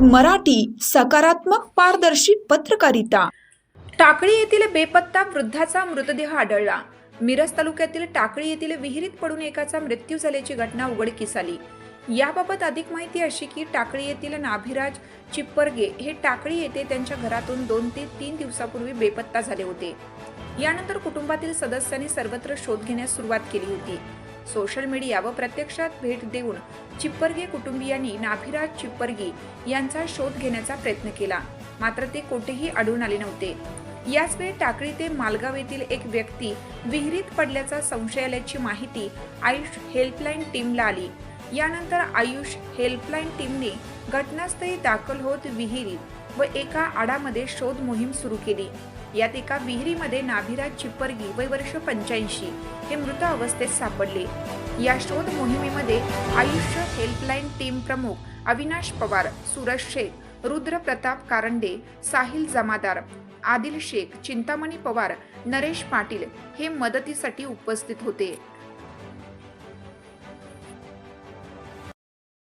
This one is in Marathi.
मराठी सकारात्मक पारदर्शी पत्रकारिता. टाकळी येथील बेपत्ता वृद्धाचा मृतदेह आढळला. मिरज तालुक्यातील टाकळी येथील विहिरीत पडून एकाचा मृत्यू झाल्याची घटना उघडकीस आली. याबाबत अधिक माहिती अशी की टाकळी येथील नाभिराज चिप्परगे हे टाकळी येथे त्यांच्या घरातून दोन ते तीन दिवसापूर्वी बेपत्ता झाले होते. यानंतर कुटुंबातील सदस्यांनी सर्वत्र शोध घेण्यास सुरुवात केली होती. सोशल मीडिया व प्रत्यक्षात भेट देऊन चिप्परगे कुटुंबियांनी नाभिराज चिप्परगी यांचा शोध घेण्याचा प्रयत्न केला. मात्र ते कोठेही आढळून आले नव्हते. याच वेळी टाकळी ते मालगाव येथील एक व्यक्ती विहिरीत पडल्याचा संशय आल्याची माहिती आयुष हेल्पलाईन टीमला आली. यानंतर आयुष हेल्पलाईन टीमने घटनास्थळी दाखल होत विहिरीत व एका आडामध्ये शोध मोहीम सुरू केली. यात एका विहिरीमध्ये नाभिराज चिप्परगी वय वर्ष पंच्याऐंशी हे मृत अवस्थेत सापडले. या शोध मोहिमेमध्ये आयुष्य हेल्पलाईन टीम प्रमुख अविनाश पवार सुरज शेख रुद्र प्रताप कारंडे साहिल जमादार आदिल शेख चिंतामणी पवार नरेश पाटील हे मदतीसाठी उपस्थित होते.